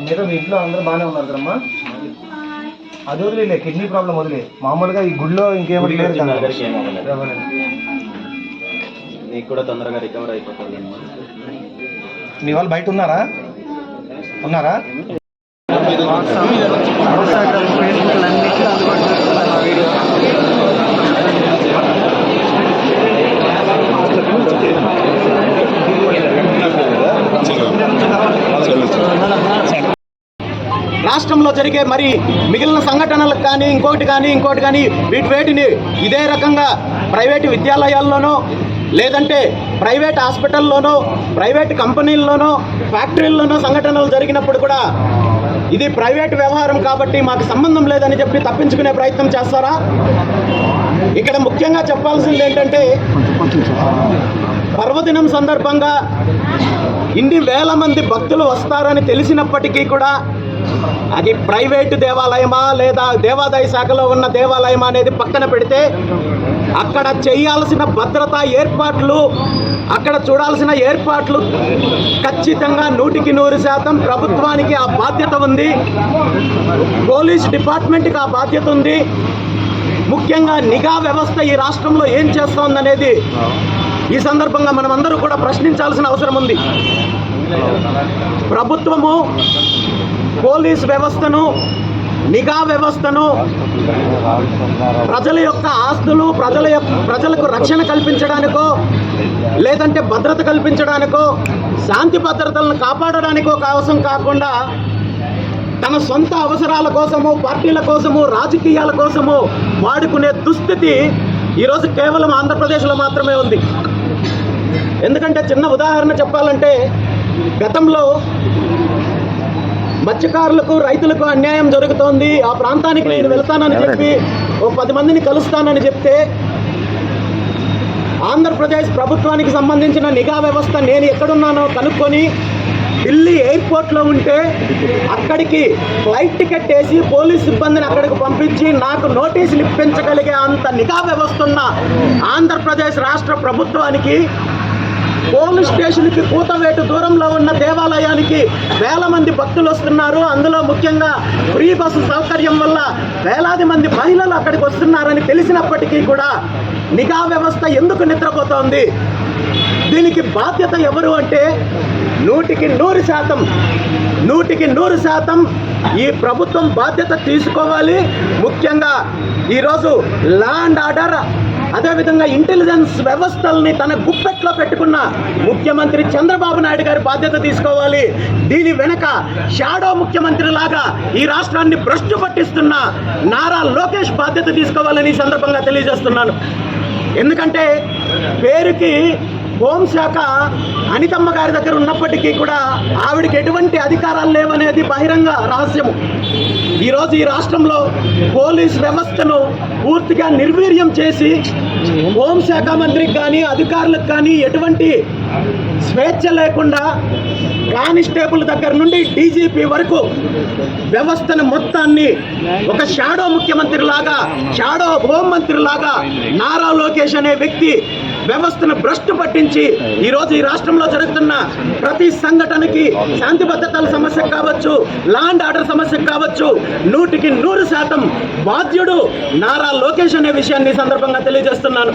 మీరు మీ ఇంట్లో అందరూ బాగానే ఉన్నారు కదమ్మా? అది వదిలే కిడ్నీ ప్రాబ్లం వదిలే. మామూలుగా ఈ గుడిలో ఇంకేమిటి లేదు కదా? నీకు కూడా తొందరగా రికవర్ అయిపోతుంది మీ వాళ్ళు బయట ఉన్నారా? ఉన్నారా? రాష్ట్రంలో జరిగే మరి మిగిలిన సంఘటనలకు కానీ ఇంకోటి కానీ ఇంకోటి కానీ వీటి వేటిని ఇదే రకంగా ప్రైవేటు విద్యాలయాల్లోనో లేదంటే ప్రైవేట్ హాస్పిటల్లోనో ప్రైవేట్ కంపెనీల్లోనో ఫ్యాక్టరీల్లోనో సంఘటనలు జరిగినప్పుడు కూడా ఇది ప్రైవేట్ వ్యవహారం కాబట్టి మాకు సంబంధం లేదని చెప్పి తప్పించుకునే ప్రయత్నం చేస్తారా? ఇక్కడ ముఖ్యంగా చెప్పాల్సింది ఏంటంటే పర్వదినం సందర్భంగా ఇన్ని వేల మంది భక్తులు వస్తారని తెలిసినప్పటికీ కూడా అది ప్రైవేటు దేవాలయమా లేదా దేవాదాయ శాఖలో ఉన్న దేవాలయమా అనేది పక్కన పెడితే అక్కడ చేయాల్సిన భద్రతా ఏర్పాట్లు అక్కడ చూడాల్సిన ఏర్పాట్లు ఖచ్చితంగా నూటికి నూరు శాతం ప్రభుత్వానికి ఆ బాధ్యత ఉంది. పోలీస్ డిపార్ట్మెంట్కి ఆ బాధ్యత ఉంది. ముఖ్యంగా నిఘా వ్యవస్థ ఈ రాష్ట్రంలో ఏం చేస్తోందనేది ఈ సందర్భంగా మనమందరూ కూడా ప్రశ్నించాల్సిన అవసరం ఉంది. ప్రభుత్వము పోలీస్ వ్యవస్థను నిఘా వ్యవస్థను ప్రజల యొక్క ఆస్తులు ప్రజల యొక్క ప్రజలకు రక్షణ కల్పించడానికో లేదంటే భద్రత కల్పించడానికో శాంతి భద్రతలను కాపాడడానికో అవసరం కాకుండా తన సొంత అవసరాల కోసము పార్టీల కోసము రాజకీయాల కోసము వాడుకునే దుస్థితి ఈరోజు కేవలం ఆంధ్రప్రదేశ్లో మాత్రమే ఉంది. ఎందుకంటే చిన్న ఉదాహరణ చెప్పాలంటే గతంలో మత్స్యకారులకు రైతులకు అన్యాయం జరుగుతోంది. ఆ ప్రాంతానికి నేను వెళ్తానని చెప్పి ఓ పది మందిని కలుస్తానని చెప్తే ఆంధ్రప్రదేశ్ ప్రభుత్వానికి సంబంధించిన నిఘా వ్యవస్థ నేను ఎక్కడున్నానో కనుక్కొని ఢిల్లీ ఎయిర్పోర్ట్లో ఉంటే అక్కడికి ఫ్లైట్ టికెట్ వేసి పోలీస్ సిబ్బందిని అక్కడికి పంపించి నాకు నోటీసులు ఇప్పించగలిగే అంత నిఘా వ్యవస్థ ఉన్న ఆంధ్రప్రదేశ్ రాష్ట్ర ప్రభుత్వానికి పోలీస్ స్టేషన్కి కూతవేటు దూరంలో ఉన్న దేవాలయానికి వేల మంది భక్తులు వస్తున్నారు. అందులో ముఖ్యంగా ఫ్రీ బస్సు సౌకర్యం వల్ల వేలాది మంది మహిళలు అక్కడికి వస్తున్నారని తెలిసినప్పటికీ కూడా నిఘా వ్యవస్థ ఎందుకు నిద్రపోతోంది? దీనికి బాధ్యత ఎవరు అంటే నూటికి నూరు శాతం నూటికి నూరు శాతం ఈ ప్రభుత్వం బాధ్యత తీసుకోవాలి. ముఖ్యంగా ఈరోజు ల్యాండ్ ఆర్డర్ అదేవిధంగా ఇంటెలిజెన్స్ వ్యవస్థల్ని తన గుప్పెట్లో పెట్టుకున్న ముఖ్యమంత్రి చంద్రబాబు నాయుడు గారి బాధ్యత తీసుకోవాలి. దీని వెనక షాడో ముఖ్యమంత్రి లాగా ఈ రాష్ట్రాన్ని భ్రష్టు పట్టిస్తున్న నారా లోకేష్ బాధ్యత తీసుకోవాలని సందర్భంగా తెలియజేస్తున్నాను. ఎందుకంటే పేరుకి హోంశాఖ అనితమ్మ గారి దగ్గర ఉన్నప్పటికీ కూడా ఆవిడకి ఎటువంటి అధికారాలు లేవనేది బహిరంగ రహస్యము. ఈరోజు ఈ రాష్ట్రంలో పోలీస్ వ్యవస్థను పూర్తిగా నిర్వీర్యం చేసి హోంశాఖ మంత్రికి కానీ అధికారులకు కానీ ఎటువంటి స్వేచ్ఛ లేకుండా కానిస్టేబుల్ దగ్గర నుండి డీజీపీ వరకు వ్యవస్థను మొత్తాన్ని ఒక షాడో ముఖ్యమంత్రి లాగా షాడో హోంమంత్రి లాగా నారా లోకేష్ అనే వ్యక్తి వ్యవస్థను భ్రష్టు పట్టించి ఈరోజు ఈ రాష్ట్రంలో జరుగుతున్న ప్రతి సంఘటనకి శాంతి భద్రతల సమస్య కావచ్చు లాండ్ ఆర్డర్ సమస్య కావచ్చు నూటికి నూరు శాతం బాధ్యుడు నారా లోకేష్ అనే విషయాన్ని సందర్భంగా తెలియజేస్తున్నాను.